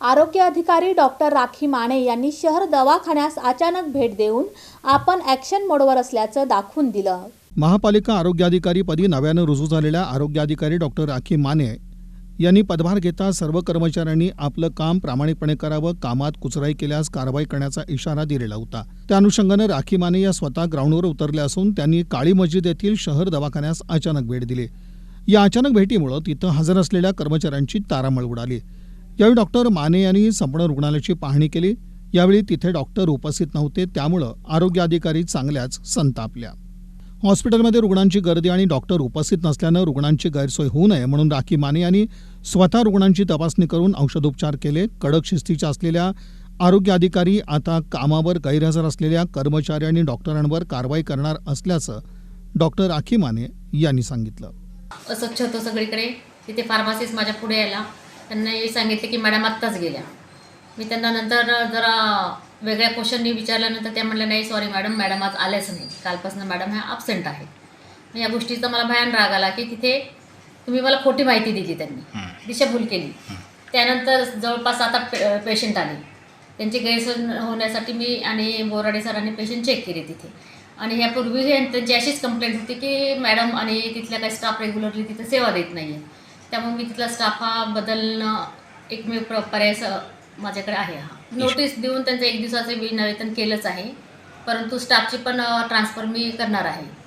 आरोग्य अधिकारी डॉक्टर राखी माने यांनी शहर दवाखान्यास अचानक भेट देऊन आपण ॲक्शन मोडवर असल्याचं दाखवून दिलं. महापालिका आरोग्याधिकारीपदी नव्यानं रुजू झालेल्या आरोग्याधिकारी डॉक्टर राखी माने यांनी पदभार घेता सर्व कर्मचाऱ्यांनी आपलं काम प्रामाणिकपणे करावं कामात कुचराई केल्यास कारवाई करण्याचा इशारा दिलेला होता. त्या अनुषंगानं राखी माने या स्वतः ग्राउंडवर उतरल्या असून त्यांनी काळी मस्जिद येथील शहर दवाखान्यास अचानक भेट दिली. या अचानक भेटीमुळं तिथं हजर असलेल्या कर्मचाऱ्यांची तारामळ उडाली. यावेळी डॉक्टर माने यांनी संपूर्ण रुग्णालयाची पाहणी केली. यावेळी तिथे डॉक्टर उपस्थित नव्हते त्यामुळं आरोग्य अधिकारी चांगल्याच संतापल्या. हॉस्पिटलमध्ये रुग्णांची गर्दी आणि डॉक्टर उपस्थित नसल्यानं रुग्णांची गैरसोय होऊ नये म्हणून राखी माने यांनी स्वतः रुग्णांची तपासणी करून औषधोपचार केले. कडक शिस्तीच्या असलेल्या आरोग्य अधिकारी आता कामावर गैरहजर असलेल्या कर्मचारी आणि डॉक्टरांवर कारवाई करणार असल्याचं डॉक्टर राखी माने यांनी सांगितलं. अस्वच्छ सगळीकडे. तिथे फार्मासिस्ट माझ्या पुढे यायला. त्यांना हे सांगितले की मॅडम आत्ताच गेल्या. मी त्यांना नंतर जरा वेगळ्या क्वेश्चननी विचारल्यानंतर त्या म्हणल्या नाही सॉरी मॅडम मॅडम आज आल्याच नाही कालपासून मॅडम ह्या absent आहे मग या गोष्टीचा मला भयान राग आला की तिथे तुम्ही मला खोटी माहिती दिली त्यांनी. दिशाभूल केली. त्यानंतर जवळपास आता पे पेशंट आले. त्यांची गैरसोय होण्यासाठी मी आणि बोराडे सरांनी पेशंट चेक केले तिथे. आणि ह्यापूर्वी त्यांची अशीच कंप्लेंट होती की मॅडम आणि तिथल्या काही स्टाफ रेग्युलरली तिथे सेवा देत नाही आहे त्यामुळे मी तिथला स्टाफ हा बदलणं एकमेव प्र पर्याय स- माझ्याकडे आहे हा. नोटीस देऊन त्यांचं एक दिवसाचं विनावेतन केलंच आहे. परंतु स्टाफची पण ट्रान्सफर मी करणार आहे.